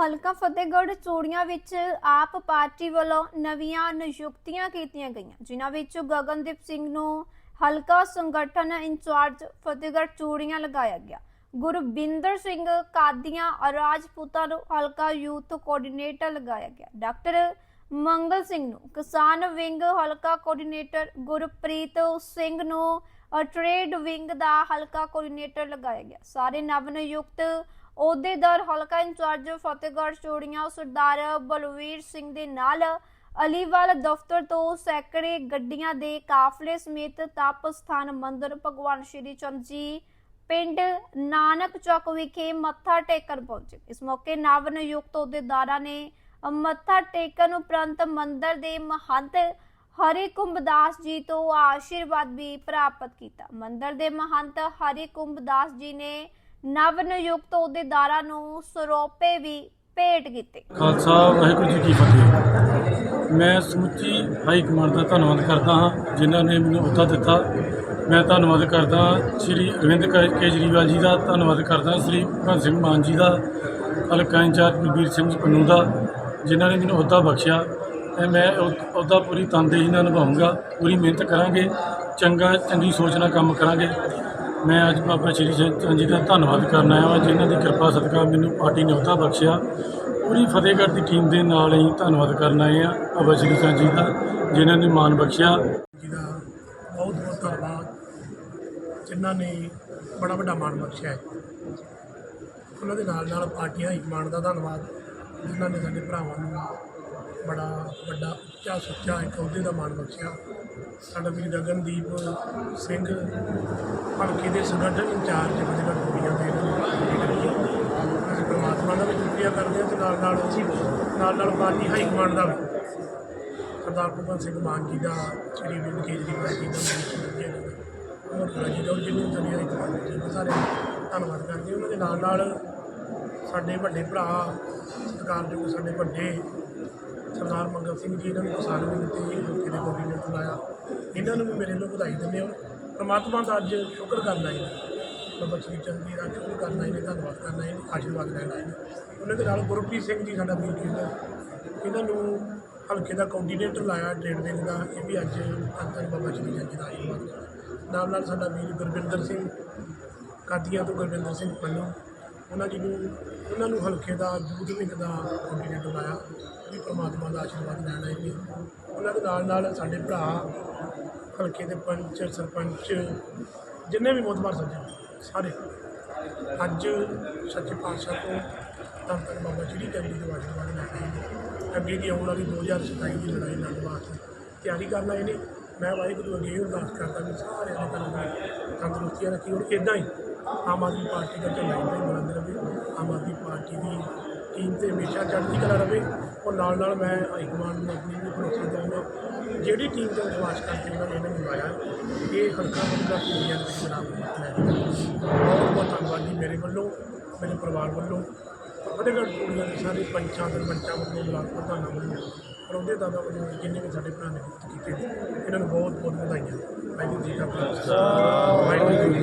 ਹਲਕਾ ਫਤਿਹਗੜ੍ਹ ਚੂੜੀਆਂ ਵਿੱਚ ਆਪ ਪਾਰਟੀ ਵੱਲੋਂ ਨਵੀਆਂ ਨਿਯੁਕਤੀਆਂ ਕੀਤੀਆਂ ਗਈਆਂ ਜਿਨ੍ਹਾਂ ਵਿੱਚ ਗਗਨਦੀਪ ਸਿੰਘ ਨੂੰ ਹਲਕਾ ਸੰਗਠਨ ਇੰਚਾਰਜ ਫਤਿਹਗੜ੍ਹ ਚੂੜੀਆਂ ਲਗਾਇਆ ਗਿਆ। ਗੁਰਬਿੰਦਰ ਸਿੰਘ ਕਾਦੀਆਂ ਰਾਜਪੂਤਾਂ ਨੂੰ ਹਲਕਾ ਯੂਥ ਕੋਆਰਡੀਨੇਟਰ ਲਗਾਇਆ ਗਿਆ। ਡਾਕਟਰ ਮੰਗਲ ਸਿੰਘ ਨੂੰ ਕਿਸਾਨ ਵਿੰਗ ਹਲਕਾ ਕੋਆਰਡੀਨੇਟਰ ਗੁਰਪ੍ਰੀਤ ਸਿੰਘ ਨੂੰ ਅ, ਟ੍ਰੇਡ ਵਿੰਗ ਦਾ ਹਲਕਾ ਕੋਆਰਡੀਨੇਟਰ ਲਗਾਇਆ ਗਿਆ। ਸਾਰੇ ਨਵ ਨਿਯੁਕਤ ਅਹੁਦੇਦਾਰ ਹਲਕਾ ਇੰਚਾਰਜ ਫਤਿਹਗੜ੍ਹ, ਚੂੜੀਆਂ ਸਰਦਾਰ ਬਲਵੀਰ ਸਿੰਘ ਦੇ ਨਾਲ ਅਲੀਵਾਲ ਦਫ਼ਤਰ ਤੋਂ ਸੈਂਕੜੇ ਗੱਡੀਆਂ ਦੇ ਕਾਫਲੇ ਸਮੇਤ ਤਪ ਸਥਾਨ ਮੰਦਿਰ ਭਗਵਾਨ ਸ਼੍ਰੀ ਚੰਦ ਜੀ ਪਿੰਡ ਨਾਨਕ ਚੌਕ ਵਿਖੇ ਮੱਥਾ ਟੇਕਣ ਪਹੁੰਚੇ। ਇਸ ਮੌਕੇ ਨਵ ਨਿਯੁਕਤ ਅਹੁਦੇਦਾਰਾਂ ਨੇ ਮੱਥਾ ਟੇਕਣ ਉਪਰੰਤ ਮੰਦਿਰ ਦੇ ਮਹੰਤ ਹਰੀ ਕੁੰਭਦਾਸ ਜੀ ਤੋਂ ਆਸ਼ੀਰਵਾਦ ਵੀ ਪ੍ਰਾਪਤ ਕੀਤਾ। ਮੰਦਰ ਦੇ ਮਹੰਤ ਹਰੀ ਕੁੰਭਦਾਸ ਜੀ ਨੇ ਨਵ ਨਿਯੁਕਤ ਅਹੁਦੇਦਾਰਾਂ ਨੂੰ ਸਰੋਪੇ ਵੀ ਭੇਟ ਕੀਤੇ। ਖਾਲਸਾ, ਵਾਹਿਗੁਰੂ ਜੀ ਕੀ ਫਤਿਹ। ਮੈਂ ਸਮੁੱਚੀ ਹਾਈ ਕਮਾਂਡ ਦਾ ਧੰਨਵਾਦ ਕਰਦਾ ਹਾਂ, ਜਿਨ੍ਹਾਂ ਨੇ ਮੈਨੂੰ ਅਹੁਦਾ ਦਿੱਤਾ। ਮੈਂ ਧੰਨਵਾਦ ਕਰਦਾ ਸ਼੍ਰੀ ਅਰਵਿੰਦ ਕੇ- ਕੇਜਰੀਵਾਲ ਜੀ ਦਾ, ਧੰਨਵਾਦ ਕਰਦਾ ਸ਼੍ਰੀ ਭਗਵੰਤ ਸਿੰਘ ਮਾਨ ਜੀ ਦਾ, ਹਲਕਾ ਇੰਚਾਰਜ ਬਲਬੀਰ ਸਿੰਘ ਪੰਨੂ ਦਾ, ਜਿਨ੍ਹਾਂ ਨੇ ਮੈਨੂੰ ਅਹੁਦਾ ਬਖਸ਼ਿਆ। ਤੇ ਮੈਂ ਉਹ ਅਹੁਦਾ ਪੂਰੀ ਤਨਦੇਹੀ ਨਾਲ ਨਿਭਾਊਂਗਾ, ਪੂਰੀ ਮਿਹਨਤ ਕਰਾਂਗੇ, ਚੰਗਾ, ਚੰਗੀ ਸੋਚ ਨਾਲ ਕੰਮ ਕਰਾਂਗੇ। ਮੈਂ ਅੱਜ ਬਾਬਾ ਸ਼੍ਰੀ ਚੰਦ ਜੀ ਦਾ ਧੰਨਵਾਦ ਕਰਨ ਆਇਆ ਹਾਂ ਜਿਨ੍ਹਾਂ ਦੀ ਕਿਰਪਾ ਸਦਕਾ ਮੈਨੂੰ ਪਾਰਟੀ ਨੇ ਅਹੁਦਾ ਬਖਸ਼ਿਆ। ਪੂਰੀ ਫਤਿਹਗੜ੍ਹ ਦੀ ਟੀਮ ਦੇ ਨਾਲ ਹੀ ਧੰਨਵਾਦ ਕਰਨ ਆਏ ਹਾਂ ਬਾਬਾ ਸ਼੍ਰੀ ਚੰਦ ਜੀ ਦਾ, ਜਿਨ੍ਹਾਂ ਨੇ ਮਾਣ ਬਖਸ਼ਿਆ। ਜੀ ਦਾ ਬਹੁਤ ਬਹੁਤ ਧੰਨਵਾਦ, ਜਿਨ੍ਹਾਂ ਨੇ ਬੜਾ ਵੱਡਾ ਮਾਣ ਬਖਸ਼ਿਆ ਉਹਨਾਂ ਦੇ ਨਾਲ ਨਾਲ ਪਾਰਟੀ ਹਾਈ ਕਮਾਂਡ ਦਾ ਧੰਨਵਾਦ, ਜਿਨ੍ਹਾਂ ਨੇ ਸਾਡੇ ਭਰਾਵਾਂ ਨੂੰ ਬੜਾ ਵੱਡਾ ਉੱਚਾ ਸੁੱਚਾ ਇੱਕ ਅਹੁਦੇ ਦਾ ਮਾਣ ਬਖਸ਼ਿਆ। ਸਾਡਾ ਵੀਰ ਗਗਨਦੀਪ ਸਿੰਘ ਭਲਕੇ ਦੇ ਸੰਗਠਨ ਇੰਚਾਰਜ ਫਤਿਹਗੜ੍ਹ ਕੁੜੀਆਂ ਦੇ ਅਸੀਂ ਪ੍ਰਮਾਤਮਾ ਦਾ ਵੀ ਸ਼ੁਕਰੀਆ ਕਰਦੇ ਹਾਂ ਤੇ ਨਾਲ ਨਾਲ ਨਾਲ ਨਾਲ ਪਾਰਟੀ ਹਾਈ ਕਮਾਂਡ ਦਾ ਵੀ। ਸਰਦਾਰ ਭਗਵੰਤ ਸਿੰਘ ਮਾਨ ਜੀ ਦਾ, ਸ਼੍ਰੀ ਅਰਵਿੰਦ ਕੇਜਰੀਵਾਲ ਜੀ ਦਾ ਮਨੀਸ਼ ਜੀ ਦਾ ਹੋਰ ਰਾਜੀ ਦੌਰ ਜੀ ਨੂੰ ਦੁਨੀਆ ਦੀ ਜੀ ਸਾਰੇ ਧੰਨਵਾਦ ਕਰਦੇ ਉਹਨਾਂ ਦੇ ਨਾਲ ਨਾਲ ਸਾਡੇ ਵੱਡੇ ਭਰਾ, ਸਤਿਕਾਰਯੋਗ ਸਾਡੇ ਵੱਡੇ ਸਰਦਾਰ ਮੰਗਲ ਸਿੰਘ ਜੀ, ਇਹਨਾਂ ਨੂੰ ਕਿਸਾਨ ਵੀ ਦਿੱਤੇ ਲੋਕੇ ਦੇ ਕੋਆਰਡੀਨੇਟਰ ਲਾਇਆ। ਇਹਨਾਂ ਨੂੰ ਵੀ ਮੇਰੇ ਵੱਲੋਂ ਵਧਾਈ ਦਿੰਦੇ ਹਾਂ। ਪਰਮਾਤਮਾ ਦਾ ਅੱਜ ਸ਼ੁਕਰ ਕਰਨਾ ਹੈ। ਬਾਬਾ ਸ਼੍ਰੀ ਚੰਦ ਜੀ ਦਾ ਸ਼ੁਕਰ ਕਰਨਾ ਹੈ ਧੰਨਵਾਦ ਕਰਨਾ ਹੈ ਆਸ਼ੀਰਵਾਦ ਲੈਣਾ ਹੈ। ਉਹਨਾਂ ਦੇ ਨਾਲ ਗੁਰਪ੍ਰੀਤ ਸਿੰਘ ਜੀ ਸਾਡਾ ਵੀਰ ਜੀ ਇਹਨਾਂ ਨੂੰ ਹਲਕੇ ਦਾ ਕੋਆਰਡੀਨੇਟਰ ਲਾਇਆ ਟ੍ਰੇਡ ਵਿੰਗ ਦਾ। ਇਹ ਵੀ ਅੱਜ ਅੰਦਰ ਬਾਬਾ ਸ਼੍ਰੀ ਚੰਦ ਜੀ ਦਾ ਆਸ਼ੀਰਵਾਦ ਨਾਲ ਨਾਲ ਸਾਡਾ ਵੀਰ ਗੁਰਵਿੰਦਰ ਸਿੰਘ, ਕਾਦੀਆਂ ਤੋਂ ਗੁਰਵਿੰਦਰ ਸਿੰਘ ਪੰਨੂ। ਉਹਨਾਂ ਜੀ ਨੂੰ, ਉਹਨਾਂ ਨੂੰ ਹਲਕੇ ਦਾ ਯੂਥ ਵਿੰਗ ਦਾ ਕੋਆਰਡੀਨੇਟਰ ਲਾਇਆ ਵੀ ਪ੍ਰਮਾਤਮਾ ਦਾ ਆਸ਼ੀਰਵਾਦ ਲੈਣਾ ਹੈ ਜੀ ਉਹਨਾਂ ਦੇ ਨਾਲ ਨਾਲ ਸਾਡੇ ਭਰਾ, ਹਲਕੇ ਦੇ ਪੰਚ, ਸਰਪੰਚ, ਜਿੰਨੇ ਵੀ ਮੋਤਬਾਰ ਸੱਜਣ, ਸਾਰੇ। ਅੱਜ ਸੱਚੇ ਪਾਤਸ਼ਾਹ ਤੋਂ ਧੰਨ ਧੰਨ ਬਾਬਾ ਸ਼੍ਰੀ ਚੰਦ ਜੀ ਦੇ ਆਸ਼ੀਰਵਾਦ ਲੈ ਕੇ ਅੱਗੇ ਦੀ ਆਉਣ ਵਾਲੀ 2027 ਦੀ ਲੜਾਈ ਲੜਨ ਵਾਸਤੇ ਤਿਆਰੀ ਕਰਨਾ ਇਹਨੇ ਮੈਂ ਵਾਹਿਗੁਰੂ ਅੱਗੇ ਅਰਦਾਸ ਕਰਦਾ ਵੀ ਸਾਰਿਆਂ ਨੇ ਤੁਹਾਨੂੰ ਤੰਦਰੁਸਤੀਆਂ ਰੱਖੀ ਔਰ ਇਦਾਂ ਹੀ ਆਮ ਆਦਮੀ ਪਾਰਟੀ ਦਾ ਝੰਡਾ ਇੱਦਾਂ ਬੁਲੰਦ ਰਹੇ। ਆਮ ਆਦਮੀ ਪਾਰਟੀ ਦੀ ਟੀਮ ਤੇ ਹਮੇਸ਼ਾ ਚੜ੍ਹਦੀ ਕਲਾ ਰਹੇ ਔਰ ਨਾਲ ਨਾਲ ਮੈਂ ਹਾਈ ਕਮਾਂਡ ਨੂੰ ਆਪਣੀ ਵੀ ਭਰੋਸਾ ਦਿਵਾਂਗਾ ਜਿਹੜੀ ਟੀਮ ਤੇ ਵਿਸ਼ਵਾਸ ਕਰਕੇ ਉਹਨਾਂ ਨੇ ਇਹਨਾਂ ਨੂੰ ਇਹ ਹਲਕਾ ਬੰਦਾ ਪੀੜੀਆਂ ਦੇ ਵਿੱਚ ਬਣਾ ਬਹੁਤ ਬਹੁਤ ਧੰਨਵਾਦ ਜੀ ਮੇਰੇ ਵੱਲੋਂ, ਮੇਰੇ ਪਰਿਵਾਰ ਵੱਲੋਂ। ਫਤਿਹਗੜ੍ਹ ਕੁੜੀਆਂ ਦੇ ਸਾਰੇ ਪੰਚਾਂ ਸਰਪੰਚਾਂ ਵੱਲੋਂ, ਬਲਾਕ ਪ੍ਰਧਾਨ ਵੱਲੋਂ ਪਰੌਦੇ ਦਾਦਾ ਵੱਲੋਂ ਜਿੰਨੇ ਵੀ ਸਾਡੇ ਭਰਾ ਨੇ ਕੀਤੇ ਇਹਨਾਂ ਨੂੰ ਬਹੁਤ ਬਹੁਤ ਵਧਾਈਆਂ। ਵਾਹਿਗੁਰੂ ਜੀ ਕਾ ਖਾਲਸਾ। ਵਾਹਿਗੁਰੂ ਜੀ